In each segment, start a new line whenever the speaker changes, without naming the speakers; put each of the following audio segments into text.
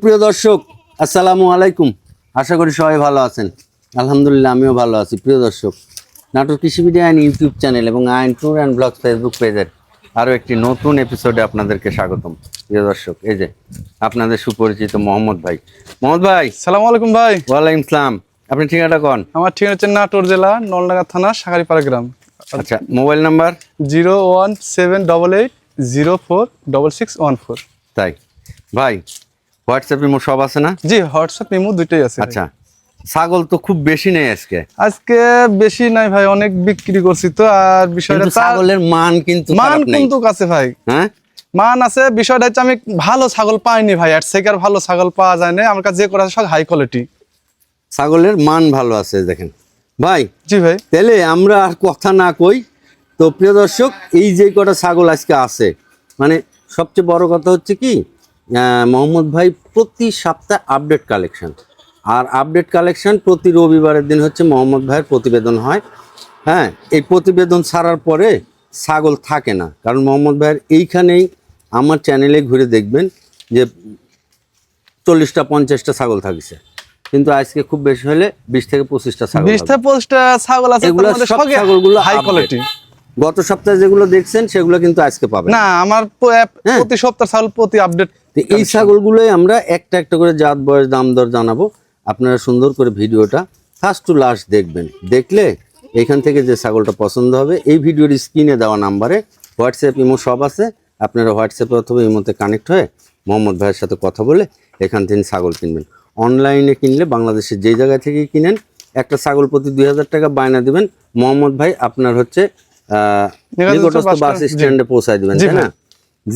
সুপ্রিয় দর্শক আসসালামু আলাইকুম। আশা করি সবাই ভালো আছেন। আলহামদুলিল্লাহ আমিও ভালো আছি। প্রিয় দর্শক নাটোর কৃষি মিডিয়া অ্যান্ড ইউটিউব চ্যানেল এবং আইন ট্যুর অ্যান্ড ব্লগ ফেসবুক পেজের আরও একটি নতুন এপিসোডে আপনাদেরকে স্বাগতম। প্রিয় দর্শক এই যে আপনাদের সুপরিচিত মোহাম্মদ ভাই। মোহাম্মদ ভাই।
সালাম আলাইকুম ভাই।
ওয়ালাইকুম সালাম। আপনি ঠিকানাটা কন?
আমার ঠিকানা হচ্ছে নাটোর জেলা নলডাঙ্গা থানা সাগারিপাড়া গ্রাম।
আচ্ছা mobile number?
Zero one seven double eight zero four double six one four.
তাই। ভাই হোয়াটসঅ্যাপ ইমো সব আছে না?
জি হোয়াটসঅ্যাপ মেমো দুইটাই আছে
আচ্ছা ছাগল তো খুব বেশি নেই আজকে।
আজকে বেশি নাই ভাই অনেক বিক্রি করছি তো আর বিষয়টা
ছাগলের মান কিন্তু
মান কিন্তু কাছে ভাই।
হ্যাঁ?
মান আছে বিষয়টা হচ্ছে আমি ভালো ছাগল পাইনি ভাই আর সেকার ভালো ছাগল পাওয়া যায় না আমার কাছে যে করা সব হাই কোয়ালিটি
ছাগলের মান ভালো আছে দেখেন। ভাই
জি ভাই।
তাহলে আমরা আর কথা না কই তো প্রিয় দর্শক এই যে কটা ছাগল আজকে আছে মানে সবচেয়ে বড় কথা হচ্ছে কি মোহাম্মদ ভাই প্রতি সপ্তাহে আপডেট কালেকশন আর আপডেট কালেকশন প্রতি রবিবারের দিন হচ্ছে মোহাম্মদ ভাইয়ের প্রতিবেদন হয়। হ্যাঁ এই প্রতিবেদন ছাড়ার পরে ছাগল থাকে না। কারণ মোহাম্মদ ভাইয়ের এইখানেই আমার চ্যানেলে ঘুরে দেখবেন যে চল্লিশটা পঞ্চাশটা ছাগল থাকছে। কিন্তু আজকে খুব বেশি হলে বিশ থেকে পঁচিশটা ছাগল
বিশ থেকে পঁচিশটা ছাগল আছে
এগুলো সব ছাগলগুলো
হাই। কোয়ালিটি
গত সপ্তাহে যেগুলো দেখছেন সেগুলো কিন্তু আজকে পাবেন।
না আমার
হ্যাঁ।
প্রতি সপ্তাহ ছাগল প্রতি আপডেট
এই ছাগলগুলোই আমরা একটা একটা করে জাত বয়স দাম দর জানাব। আপনারা সুন্দর করে ভিডিওটা ফার্স্ট টু লাস্ট দেখবেন। দেখলে এখান থেকে যে ছাগলটা পছন্দ হবে এই ভিডিওর স্ক্রিনে দেওয়া নাম্বারে হোয়াটসঅ্যাপ ইমো সব আছে। আপনারা হোয়াটসঅ্যাপে অথবা ইমোতে কানেক্ট হয়ে মোহাম্মদ ভাইয়ের সাথে কথা বলে এখান থেকে ছাগল কিনবেন। অনলাইনে কিনলে বাংলাদেশের যে জায়গা থেকে কিনেন একটা ছাগল প্রতি দুই হাজার টাকা বায়না দিবেন। মোহাম্মদ ভাই আপনার হচ্ছে
নিকটস্থ বাস স্ট্যান্ড,
পৌঁছায় দিবেন তাই না?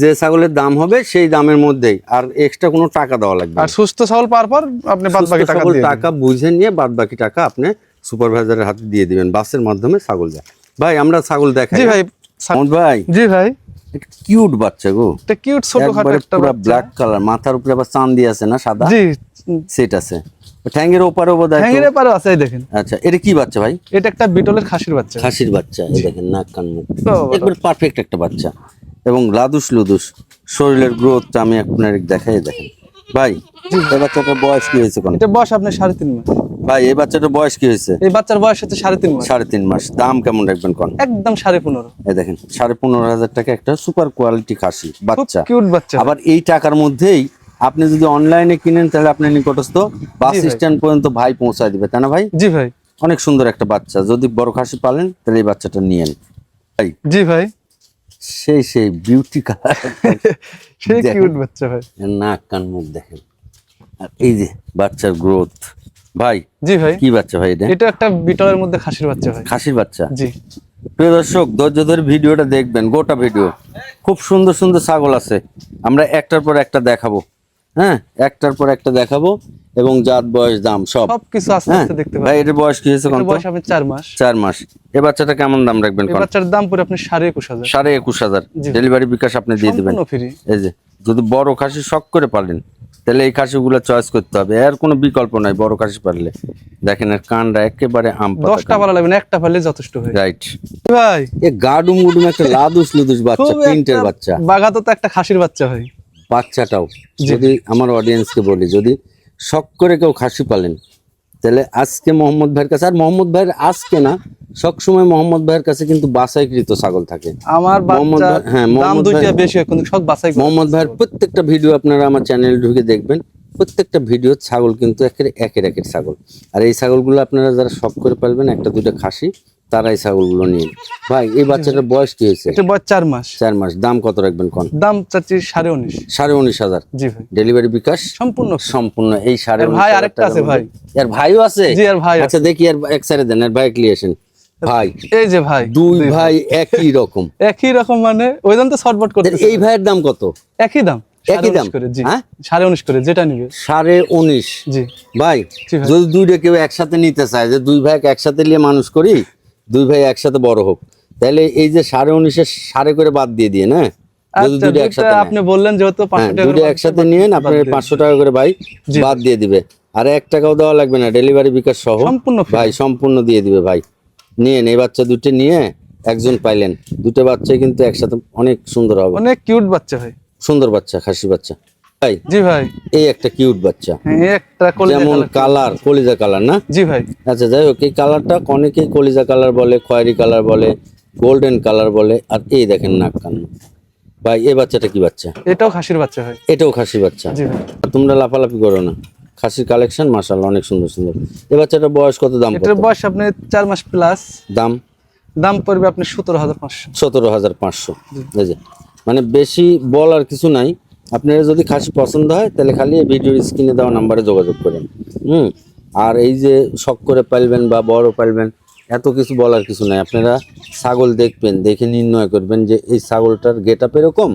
যে ছাগলের দাম হবে সেই দামের মধ্যেই আর এক্সট্রা কোনো টাকা দেওয়া লাগবে
আর সুস্থ ছাগল পাওয়ার পর আপনি বাদ বাকি টাকা দিয়ে
টাকা বুঝে নিয়ে বাদ বাকি টাকা আপনি সুপারভাইজারের হাতে দিয়ে দিবেন বাসের মাধ্যমে ছাগল যায়। ভাই আমরা ছাগল দেখাই।
জি ভাই
ভাই।
জি ভাই।
কিউট বাচ্চা গো।
এটা কিউট ছোটখাটো একটা
পুরো ব্ল্যাক কালার মাথার উপরে আবার চাঁদি আছে না সাদা?
জি।
সেট আছে। ঠ্যাঙ্গের ওপারে বোধ
হ্যাঙ্গের পারে আছে দেখেন।
আচ্ছা এটা কি বাচ্চা ভাই?
এটা একটা বিটলের খাসির বাচ্চা।
খাসির বাচ্চা এই দেখেন নাক কান মুখ। একবার পারফেক্ট একটা বাচ্চা। এবং লাদুস লুদুস শরীরের গ্রোথটা আমি আপনার দেখাই দেখেন। ভাই এই বাচ্চাটার বয়স কি হয়েছে
এটা বয়স আপনার সাড়ে তিন মাস।
ভাই এই বাচ্চাটার বয়স কি হয়েছে?
এই বাচ্চার বয়স হচ্ছে সাড়ে তিন মাস।
সাড়ে তিন মাস। দাম কেমন রাখবেন কোন?
একদম সাড়ে পনেরো।
এই দেখেন সাড়ে পনেরো হাজার টাকা একটা সুপার কোয়ালিটি খাসি বাচ্চা।
কিউট বাচ্চা।
আবার এই টাকার মধ্যেই আপনি যদি অনলাইনে কিনেন তাহলে আপনি নিকটস্থ বাস স্ট্যান্ড পর্যন্ত ভাই পৌঁছায় দিবে তাই না ভাই?
জি ভাই।
অনেক সুন্দর একটা বাচ্চা। যদি বড় খাসি পালেন তাহলে এই বাচ্চাটা নিয়েন ভাই
জি ভাই।
সেই সেই বিউটি কালার
সেই কিউট বাচ্চা ভাই।
নাক কান মুখ দেখেন। আর এই যে বাচ্চার গ্রোথ ভাই
জি ভাই।
কি বাচ্চা ভাই এটা?
এটা একটা বিটলের মধ্যে খাসির বাচ্চা ভাই।
খাসির বাচ্চা?
জি।
প্রিয় দর্শক ধৈর্য ধরে ভিডিওটা দেখবেন গোটা ভিডিও। খুব সুন্দর সুন্দর ছাগল আছে। আমরা একটার পর একটা দেখাবো। হ্যাঁ একটার পর একটা দেখাবো। এবং জাত বয়স দাম সব।
সবকিছু আস্তে
হ্যাঁ
আস্তে দেখতে
ভাই
পাবেন
এটার বয়স কি হয়েছে কোন
বয়স আপনি চার মাস।
চার মাস। এ বাচ্চাটা কেমন দাম রাখবেন
এই বাচ্চার দাম পুরো আপনি সাড়ে একুশ হাজার।
সাড়ে একুশ হাজার।
জি।
ডেলিভারি বিকাশ আপনি দিয়ে দিবেন। এই যে যদি বড় খাসি শখ করে পারলেন তাহলে এই খাসিগুলো চয়েস করতে হবে। এর কোনো বিকল্প নাই বড় খাসি পারলে দেখেন এর কানটা একেবারে আম
দশটা ভালো লাগবে না একটা পারলে যথেষ্ট হয়
রাইট
ভাই?
এ গাডুম গুডুম একটা লাদুস লুদুস বাচ্চা
একটা
বাচ্চা।
বাঘাতো তো একটা খাসির বাচ্চা হয়।
বাচ্চাটাও। যদি আমার অডিয়েন্সকে বলি যদি শখ করে কেউ খাসি পালেন। তাহলে আজকে মোহাম্মদ ভাইয়ের কাছে আর মোহাম্মদ ভাইয়ের আজকে না সবসময় মোহাম্মদ ভাইয়ের কাছে কিন্তু বাছাইকৃত ছাগল থাকে।
আমার
মোহাম্মদ হ্যাঁ, মোহাম্মদ
বেশি কিন্তু সব।
মোহাম্মদ ভাইয়ের প্রত্যেকটা ভিডিও আপনারা আমার চ্যানেলে ঢুকে দেখবেন। প্রত্যেকটা ভিডিও ছাগল কিন্তু একের একের একের ছাগল। আর এই ছাগলগুলো আপনারা যারা শখ করে পারবেন একটা দুটো খাসি। তারা এই ছাগলগুলো নিন ভাই এই বাচ্চাটার বয়স কি হয়েছে?
এটা বয়স চার মাস।
চার মাস। দাম কত রাখবেন কোন?
দাম চাচ্ছি সাড়ে উনিশ।
সাড়ে উনিশ হাজার।
জি ভাই।
ডেলিভারি বিকাশ?
সম্পূর্ণ।
সম্পূর্ণ। এই সাড়ে
ভাই আরেকটা আছে ভাই।
এর ভাইও আছে?
জি আর ভাই
আচ্ছা দেখি এর এক সাইডে দেন। এর ভাই ক্লিয়েশন ভাই।
এই যে ভাই।
দুই ভাই একই রকম।
একই রকম মানে ওই দাম তো শর্টবট করতে
এই ভাইয়ের দাম কত?
একই দাম।
একই দাম?
করে
হ্যাঁ?
সাড়ে উনিশ করে যেটা নিবে।
সাড়ে উনিশ। ভাই
জি ভাই।
যদি দুইটা কেউ একসাথে নিতে চায় যে দুই ভাই একসাথে নিয়ে মানুষ করি দুই ভাই একসাথে বড় হোক। তাহলে এই যে সাড়ে উনিশের সাড়ে করে বাদ দিয়ে দিয়ে না যদি
আচ্ছা আপনি বললেন যেহেতু
হ্যাঁ
পাঁচশো টাকা করে
একসাথে নিয়ে আপনার পাঁচশো টাকা করে ভাই বাদ দিয়ে দিবে। আর এক টাকাও দেওয়া লাগবে না ডেলিভারি বিকাশ সহ।
সম্পূর্ণ
ভাই সম্পূর্ণ দিয়ে দিবে ভাই। নিয়ে এই বাচ্চা দুটো নিয়ে একজন পাইলেন। দুটো বাচ্চা কিন্তু একসাথে অনেক সুন্দর হবে।
অনেক কিউট বাচ্চা ভাই
সুন্দর বাচ্চা খাসি বাচ্চা। ভাই?
জি ভাই।
এই একটা কিউট বাচ্চা।
হ্যাঁ, একটা
যেমন
কালার।
কলিজা কালার না?
জি ভাই।
আচ্ছা যাই হোক এই কালারটা অনেকেই কলিজা কালার বলে খয়েরি কালার বলে গোল্ডেন কালার বলে আর এই দেখেন নাক কান। ভাই এই বাচ্চাটা কি বাচ্চা?
এটাও খাসির বাচ্চা ভাই।
এটাও খাসি বাচ্চা।
জি ভাই।
তোমরা লাফালাফি করো না। খাসির কালেকশন মাশাআল্লাহ অনেক সুন্দর সুন্দর। এই বাচ্চাটার বয়স কত? দাম
এটার বয়স আপনি চার মাস প্লাস
দাম?
দাম পড়বে আপনি সতেরো হাজার পাঁচশো।
সতেরো হাজার পাঁচশো। এই যে মানে বেশি বল আর কিছু নাই। আপনারা যদি খাসি পছন্দ হয় তাহলে খালি এই ভিডিওর স্ক্রিনে দেওয়া নাম্বারে যোগাযোগ করেন। হুম? আর এই যে শখ করে পালবেন বা বড় পালবেন এত কিছু বলার কিছু নাই। আপনারা ছাগল দেখবেন দেখে নির্ণয় করবেন যে এই ছাগলটার গেট আপ এরকম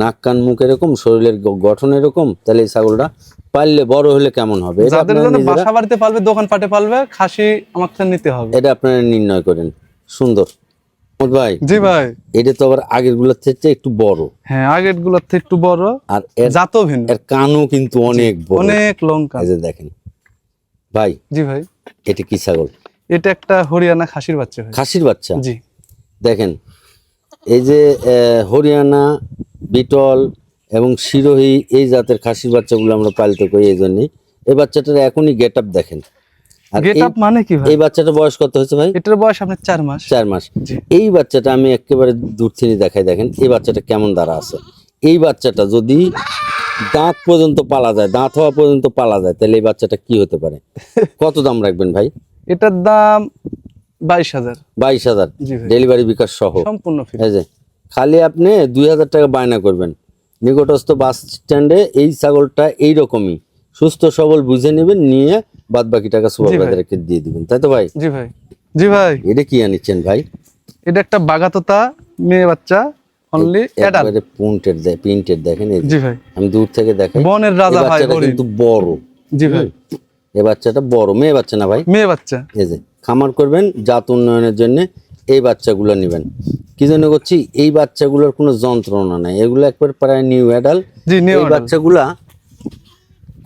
নাক কান মুখ এরকম শরীরের গঠন এরকম তাহলে এই ছাগলটা পাললে বড় হলে কেমন হবে? এটা আপনারা
জন্য বাসা বাড়িতে পালবে দোকান পাটে পালবে খাসি আমাকে নিতে হবে।
এটা আপনারা নির্ণয় করেন। সুন্দর। ভাই
জি ভাই।
এটা তো আবার আগেরগুলোর থেকে একটু বড়।
হ্যাঁ আগেরগুলোর থেকে একটু বড়।
আর এর
জাতও ভিন্ন।
এর কানও কিন্তু অনেক বড়।
অনেক লঙ্কা
এই যে দেখেন। ভাই
জি ভাই।
এটা কি ছাগল?
এটা একটা হরিয়ানা খাসির বাচ্চা ভাই।
খাসির বাচ্চা?
জি।
দেখেন এই যে হরিয়ানা বিটল এবং শিরোহী এই জাতের খাসির বাচ্চাগুলো আমরা পালিত করি এই জন্যই। এই বাচ্চাটার এখনই গেট আপ দেখেন।
মানে কি ভাই?
এই বাচ্চাটার বয়স কত হয়েছে ভাই?
এটার বয়স আপনার চার মাস।
চার মাস। এই বাচ্চাটা আমি একেবারে দূর থেকে দেখাই দেখেন এই বাচ্চাটা কেমন দ্বারা আছে? এই বাচ্চাটা যদি দাঁত পর্যন্ত পালা যায় দাঁত হওয়া পর্যন্ত পালা যায় তাহলে এই বাচ্চাটা কি হতে পারে? কত দাম রাখবেন ভাই?
এটার দাম বাইশ হাজার।
বাইশ হাজার। ডেলিভারি বিকাশ সহ।
সম্পূর্ণ
খালি আপনি দুই হাজার টাকা বায়না করবেন। নিকটস্থ বাস স্ট্যান্ডে এই ছাগলটা এই রকমই সুস্থ সবল বুঝে নেবেন নিয়ে বাদ বাকি টাকা সুপারভাইজারকে দিয়ে দিবেন তাই তো ভাই?
জি ভাই। জি ভাই।
এটা কি আনিচ্ছেন ভাই?
এটা একটা বাগাতোতা মেয়ে বাচ্চা অনলি
একবারে প্রিন্টেড দেয় প্রিন্টেড দেখেন এই
জি ভাই।
আমি দূর থেকে দেখাই।
বনের রাজা ভাই
বাচ্চাটা কিন্তু বড়।
জি ভাই।
এই বাচ্চাটা বড় মেয়ে বাচ্চা না ভাই?
মেয়ে বাচ্চা।
এই যে খামার করবেন জাত উন্নয়নের জন্য এই বাচ্চাগুলো নেবেন। কি জন্য করছি? এই বাচ্চাগুলোর কোনো যন্ত্রণা নাই। এগুলো একবার প্রায় নিউ
অ্যাডাল্ট
এই বাচ্চাগুলা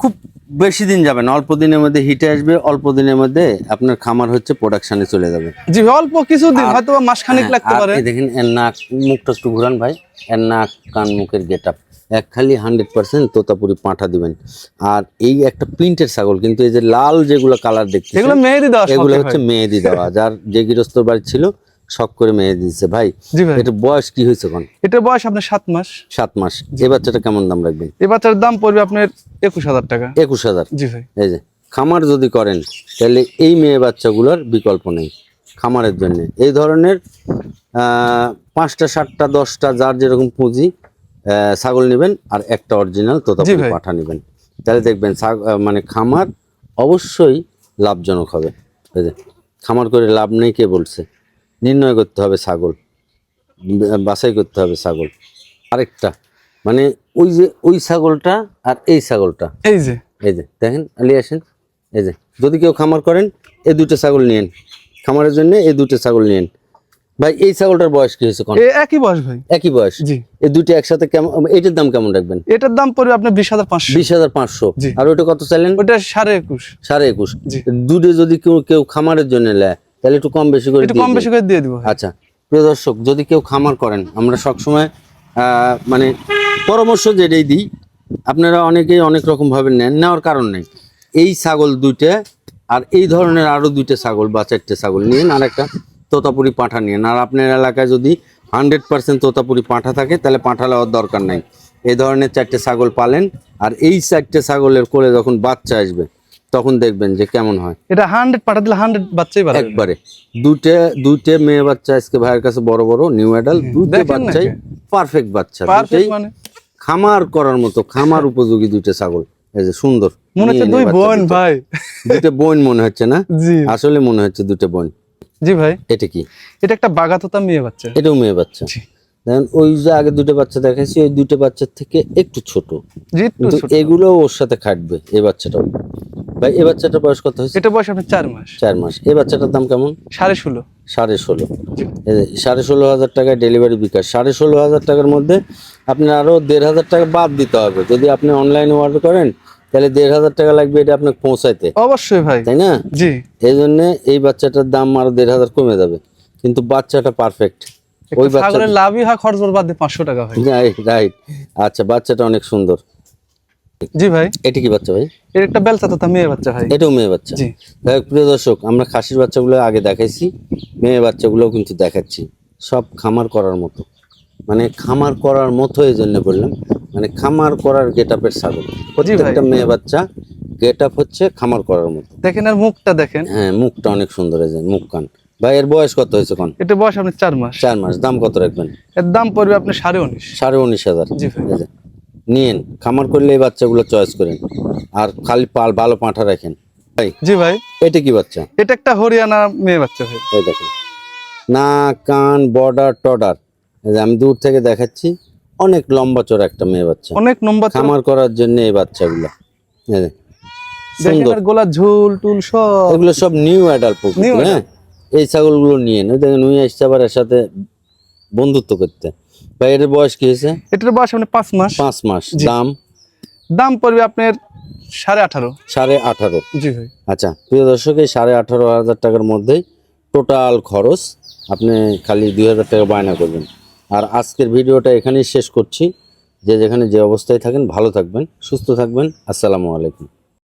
খুব বেশি দিন যাবে না অল্প দিনের মধ্যে হিটে আসবে অল্প দিনের মধ্যে আপনার খামার হচ্ছে প্রোডাকশনে চলে যাবে।
জি অল্প কিছুদিন হয়তো বা মাস খানিক
হ্যাঁ,
লাগতে পারে।
দেখেন এর নাক মুখটা একটু ঘুরান ভাই এর নাক কান মুখের গেট আপ এক খালি হান্ড্রেড পার্সেন্ট তোতাপুরি পাঁঠা দিবেন। আর এই একটা প্রিন্টের ছাগল কিন্তু এই যে লাল যেগুলো কালার দেখতে
এগুলো মেহেদি দেওয়া
এগুলো হচ্ছে মেহেদি দেওয়া। যার যে গৃহস্থর বাড়ি ছিল শখ করে মেহেদি দিচ্ছে ভাই এটা বয়স কি হয়েছে কোন
এটার বয়স আপনার সাত মাস।
সাত মাস। এই বাচ্চাটা কেমন দাম রাখবেন?
এ বাচ্চার দাম পড়বে আপনার একুশ হাজার টাকা।
একুশ হাজার।
জি ভাই।
এই যে খামার যদি করেন তাহলে এই মেয়ে বাচ্চাগুলোর বিকল্প নেই খামারের জন্য। এই ধরনের পাঁচটা সাতটা দশটা যার যেরকম পুঁজি ছাগল নেবেন আর একটা অরিজিনাল তোতাপুরি পাঠা নেবেন। তাহলে দেখবেন মানে খামার অবশ্যই লাভজনক হবে। খামার করে লাভ নেই কে বলছে? নির্ণয় করতে হবে ছাগল। বাছাই করতে হবে ছাগল। আরেকটা মানে ওই যে ওই ছাগলটা আর এই ছাগলটা।
এই যে।
এই যে দেখেন আলি আসেন এই যে যদি কেউ খামার করেন এই দুটো ছাগল নিয়েন। খামারের জন্য এই দুটো ছাগল নিয়েন। ভাই এই ছাগলটার বয়স কি হয়েছে কোন?
একই বয়স ভাই।
একই বয়স?
জি।
এই দুটো একসাথে কেমন এটার দাম কেমন রাখবেন?
এটার দাম পড়বে আপনার বিশ হাজার পাঁচশো।
বিশ হাজার পাঁচশো। আর ওটা কত চাইলেন?
ওটা সাড়ে একুশ।
সাড়ে একুশ। দুধে যদি কেউ কেউ খামারের জন্য নেয় তাহলে একটু কম বেশি করে
একটু কম বেশি করে দিয়ে দিব
আচ্ছা প্রিয় দর্শক যদি কেউ খামার করেন আমরা সবসময় মানে পরামর্শ যেটাই দিই আপনারা অনেকেই অনেক রকম ভাবে নেন নেওয়ার কারণ নেই। এই ছাগল দুইটা আর এই ধরনের আরও দুইটা ছাগল বা চারটে ছাগল নিন আর একটা তোতাপুরি পাঁঠা নিন। আর আপনার এলাকায় যদি হান্ড্রেড পার্সেন্ট তোতাপুরি পাঁঠা থাকে তাহলে পাঁঠা নেওয়ার দরকার নাই। এই ধরনের চারটে ছাগল পালেন আর এই চারটে ছাগলের কোলে যখন বাচ্চা আসবে তখন দেখবেন যে কেমন হয়।
এটা হান্ড্রেড পাঠা দিলে হান্ড্রেড বাচ্চাই বাড়বে।
একবারে। দুইটা দুইটা মেয়ে বাচ্চা আজকে ভাইয়ের কাছে বড় বড় নিউ অ্যাডাল
না
বাচ্চাই পারফেক্ট বাচ্চা।
মানে?
খামার করার মতো খামার উপযোগী দুইটা ছাগল। এই যে সুন্দর।
মনে হচ্ছে দুই বোন
দুটো।
ভাই।
দুইটা বোন মনে হচ্ছে না?
জি।
আসলে মনে হচ্ছে দুটো বোন।
জি ভাই।
এটা কি?
এটা একটা বাগাতোতা মেয়ে বাচ্চা।
এটাও মেয়ে বাচ্চা। দেখেন ওই যে আগে দুটো বাচ্চা দেখাইছি ওই দুটো বাচ্চার থেকে একটু ছোট। কিন্তু
ছোট।
এগুলো ওর সাথে খাটবে এই বাচ্চাটাও। ভাই এই বাচ্চাটার বয়স কত হয়েছে?
এটা বয়স আপনার চার মাস।
চার মাস। এই বাচ্চাটার দাম কেমন?
সাড়ে ষোলো।
সাড়ে ষোলো। সাড়ে ষোলো হাজার টাকায় ডেলিভারি বিকাশ। সাড়ে ষোলো হাজার টাকার মধ্যে আপনার আরও দেড় হাজার টাকা বাদ দিতে হবে। যদি আপনি অনলাইনে অর্ডার করেন তাহলে দেড় হাজার টাকা লাগবে এটা আপনাকে পৌঁছাইতে।
অবশ্যই ভাই।
তাই না?
জি।
এই জন্যে এই বাচ্চাটার দাম আরও দেড় হাজার কমে যাবে। কিন্তু বাচ্চাটা পারফেক্ট ওই বাচ্চা
লাভই হয় খরচ বাদ দিয়ে পাঁচশো টাকা হয়।
রাইট রাইট আচ্ছা বাচ্চাটা অনেক সুন্দর।
জি ভাই।
এটা কি বাচ্চা ভাই?
এর একটা বেলচা তো মেয়ে বাচ্চা ভাই।
এটাও মেয়ে বাচ্চা।
জি।
হোক, প্রিয় দর্শক আমরা খাসির বাচ্চাগুলো আগে দেখাইছি মেয়ে বাচ্চাগুলোও কিন্তু দেখাচ্ছি। সব খামার করার মতো। মানে খামার করার মতো এই জন্য বললাম। মানে খামার করার গেট আপের ছাগল প্রত্যেকটা মেয়ে বাচ্চা গেট আপ হচ্ছে খামার করার মতো।
দেখেন আর মুখটা দেখেন।
হ্যাঁ মুখটা অনেক সুন্দর এই মুখ কান। ভাই এর বয়স কত হয়েছে কোন?
এটা বয়স আপনি চার মাস।
চার মাস। দাম কত রাখবেন?
এর দাম পড়বে আপনি সাড়ে উনিশ।
সাড়ে উনিশ হাজার।
জি ভাই।
নিয়েন খামার করলে এই বাচ্চাগুলো চয়েস করেন। আর খালি পাল ভালো পাঁঠা রাখেন। ভাই
জি ভাই।
এটা কি বাচ্চা?
এটা একটা হরিয়ানা মেয়ে বাচ্চা ভাই।
এই দেখেন। না কান বর্ডার টর্ডার এই যে আমি দূর থেকে দেখাচ্ছি অনেক লম্বা চড়া একটা মেয়ে বাচ্চা।
অনেক লম্বা
খামার করার জন্য এই বাচ্চাগুলো। এই যে,
দেখেন
সুন্দর।
গোলা ঝুল টুল সব।
এগুলো সব নিউ অ্যাডাল্ট হ্যাঁ? এই ছাগলগুলো নিয়ে ওই দেখেন উনি আসছে আবার এর সাথে বন্ধুত্ব করতে। ভাই এর বয়স কি হয়েছে?
এটার বয়স আপনি পাঁচ মাস।
পাঁচ মাস। দাম?
দাম পড়বে আপনার সাড়ে আঠারো।
সাড়ে আঠারো।
জি ভাই।
আচ্ছা প্রিয় দর্শক এই সাড়ে আঠারো হাজার টাকার মধ্যেই টোটাল খরচ আপনি খালি দুই হাজার টাকা বায়না করবেন। আর আজকের ভিডিওটা এখানেই শেষ করছি। যে যেখানে যে অবস্থায় থাকেন ভালো থাকবেন সুস্থ থাকবেন। আসসালামু আলাইকুম।